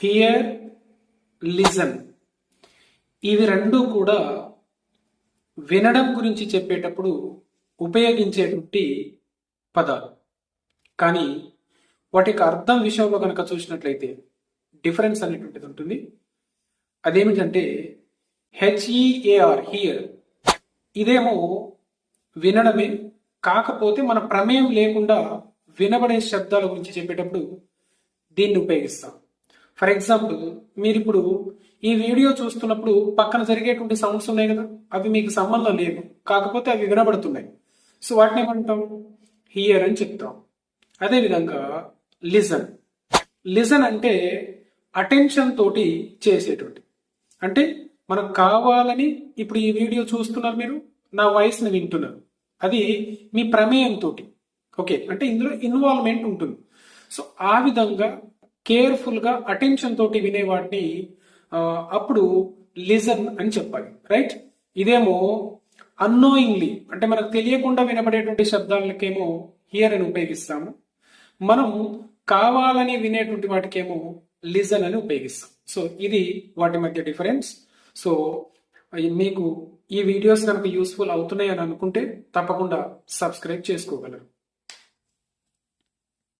Here listen ఇవి రెండు కూడా వినడం గురించి చెప్పేటప్పుడు ఉపయోగించేటువంటి పదాలు. కానీ వాటికి అర్థం విషయంలో కనుక చూసినట్లయితే డిఫరెన్స్ అనేటువంటిది ఉంటుంది. అదేమిటంటే హెచ్ఈఏఆర్ హియర్ ఇదేమో వినడమే. కాకపోతే మన ప్రమేయం లేకుండా వినబడే శబ్దాల గురించి చెప్పేటప్పుడు దీన్ని ఉపయోగిస్తాం. ఫర్ ఎగ్జాంపుల్ మీరు ఇప్పుడు ఈ వీడియో చూస్తున్నప్పుడు పక్కన జరిగేటువంటి సౌండ్స్ ఉన్నాయి కదా? అవి మీకు సంబంధం లేవు కాకపోతే అవి వినబడుతున్నాయి. సో వాటిని ఏమంటాం? హియర్ అని చెప్తాం. అదేవిధంగా లిజన్ లిజన్ అంటే అటెన్షన్ తోటి చేసేటువంటి. అంటే మనకు కావాలని ఇప్పుడు ఈ వీడియో చూస్తున్నారు మీరు నా వాయిస్ని వింటున్నారు. అది మీ ప్రమేయంతో ఓకే అంటే ఇందులో ఇన్వాల్వ్మెంట్ ఉంటుంది. సో ఆ విధంగా కేర్ఫుల్గా అటెన్షన్ తోటి వినేవాటిని అప్పుడు లిజన్ అని చెప్పాలి రైట్? ఇదేమో అన్నోయింగ్లీ అంటే మనకు తెలియకుండా వినబడేటువంటి శబ్దాలకేమో హియర్ అని ఉపయోగిస్తాము. మనం కావాలని వినేటువంటి వాటికేమో లిజన్ అని ఉపయోగిస్తాం. సో ఇది వాటి మధ్య డిఫరెన్స్. సో మీకు ఈ వీడియోస్ కనుక యూస్ఫుల్ అవుతున్నాయని అనుకుంటే తప్పకుండా సబ్స్క్రైబ్ చేసుకోగలరు.